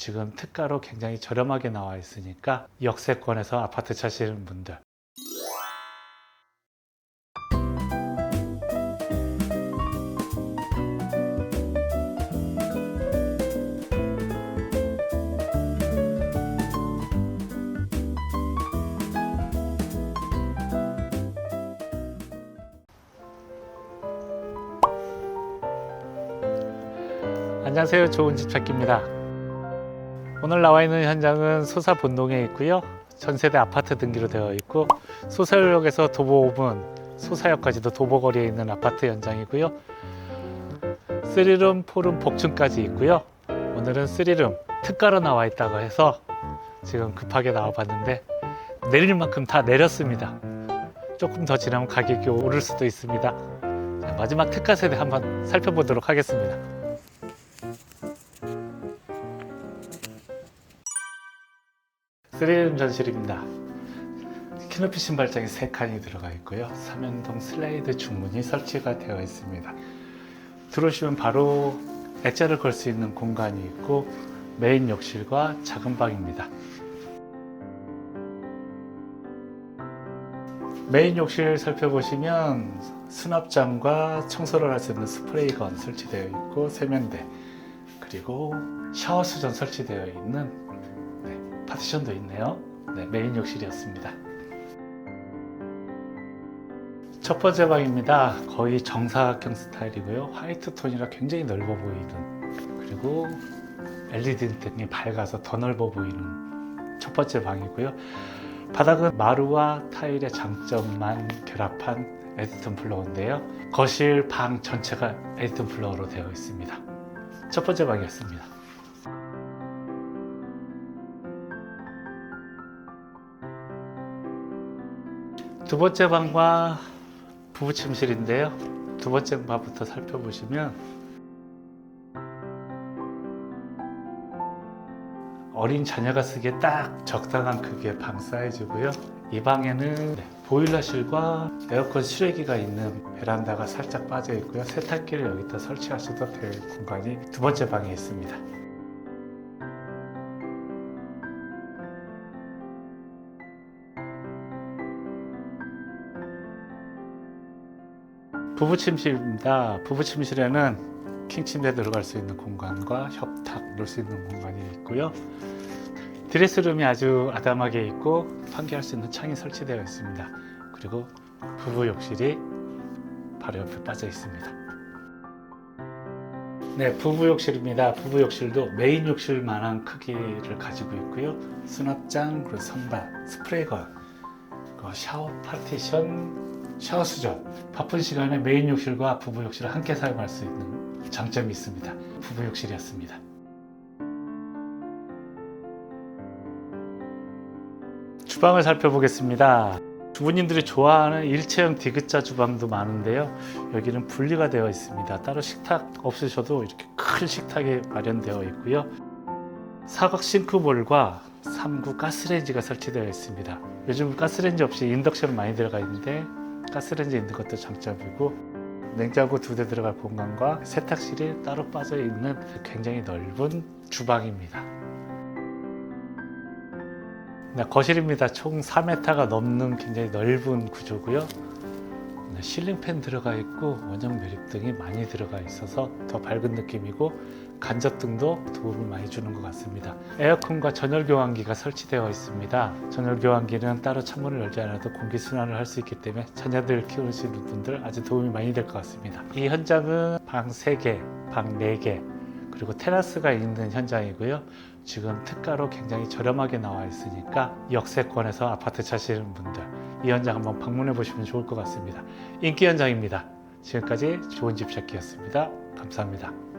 지금 특가로 굉장히 저렴하게 나와 있으니까 역세권에서 아파트 찾으시는 분들 안녕하세요. 좋은 집 찾기입니다. 오늘 나와 있는 현장은 소사 본동에 있고요. 전세대 아파트 등기로 되어 있고 소사역에서 도보 5분, 소사역까지도 도보거리에 있는 아파트 현장이고요. 3룸, 4룸 복층까지 있고요. 오늘은 3룸 특가로 나와 있다고 해서 지금 급하게 나와 봤는데 내릴 만큼 다 내렸습니다. 조금 더 지나면 가격이 오를 수도 있습니다. 자, 마지막 특가 세대 한번 살펴보도록 하겠습니다. 쓰리룸 전실입니다. 키높이 신발장이 세 칸이 들어가 있고요. 삼연동 슬라이드 중문이 설치가 되어 있습니다. 들어오시면 바로 액자를 걸 수 있는 공간이 있고 메인 욕실과 작은 방입니다. 메인 욕실 살펴보시면 수납장과 청소를 할 수 있는 스프레이건 설치되어 있고 세면대 그리고 샤워 수전 설치되어 있는 네, 파티션도 있네요. 네, 메인 욕실이었습니다. 첫 번째 방입니다. 거의 정사각형 스타일이고요. 화이트 톤이라 굉장히 넓어 보이는 그리고 LED 등이 밝아서 더 넓어 보이는 첫 번째 방이고요. 바닥은 마루와 타일의 장점만 결합한 에디턴 플로어인데요. 거실 방 전체가 에디턴 플로어로 되어 있습니다. 첫 번째 방이었습니다. 두 번째 방과 부부 침실인데요. 두 번째 방부터 살펴보시면 어린 자녀가 쓰기에 딱 적당한 크기의 방 사이즈고요. 이 방에는 네, 보일러실과 에어컨 실외기가 있는 베란다가 살짝 빠져 있고요. 세탁기를 여기다 설치하셔도 될 공간이 두 번째 방에 있습니다. 부부 침실입니다. 부부 침실에는 킹 침대 들어갈 수 있는 공간과 협탁 놓을 수 있는 공간이 있고요. 드레스룸이 아주 아담하게 있고 환기할 수 있는 창이 설치되어 있습니다. 그리고 부부 욕실이 바로 옆에 빠져 있습니다. 네, 부부 욕실입니다. 부부 욕실도 메인 욕실만한 크기를 가지고 있고요. 수납장, 그리고 선반, 스프레이건, 그 샤워 파티션, 샤워 수전. 바쁜 시간에 메인 욕실과 부부 욕실을 함께 사용할 수 있는 장점이 있습니다. 부부 욕실이었습니다. 주방을 살펴보겠습니다. 주부님들이 좋아하는 일체형 디귿자 주방도 많은데요. 여기는 분리가 되어 있습니다. 따로 식탁 없으셔도 이렇게 큰 식탁이 마련되어 있고요. 사각 싱크볼과 3구 가스레인지가 설치되어 있습니다. 요즘 가스레인지 없이 인덕션 많이 들어가 있는데 가스레인지 있는 것도 장점이고 냉장고 두 대 들어갈 공간과 세탁실이 따로 빠져 있는 굉장히 넓은 주방입니다. 네, 거실입니다. 총 4m가 넘는 굉장히 넓은 구조고요. 네, 실링팬 들어가 있고 원형 매립등이 많이 들어가 있어서 더 밝은 느낌이고 간접등도 도움을 많이 주는 것 같습니다. 에어컨과 전열 교환기가 설치되어 있습니다. 전열 교환기는 따로 창문을 열지 않아도 공기 순환을 할 수 있기 때문에 자녀들 키우시는 분들 아주 도움이 많이 될 것 같습니다. 이 현장은 방 3개, 방 4개, 그리고 테라스가 있는 현장이고요. 지금 특가로 굉장히 저렴하게 나와 있으니까 역세권에서 아파트 찾으시는 분들 이 현장 한번 방문해 보시면 좋을 것 같습니다. 인기 현장입니다. 지금까지 좋은 집 찾기였습니다. 감사합니다.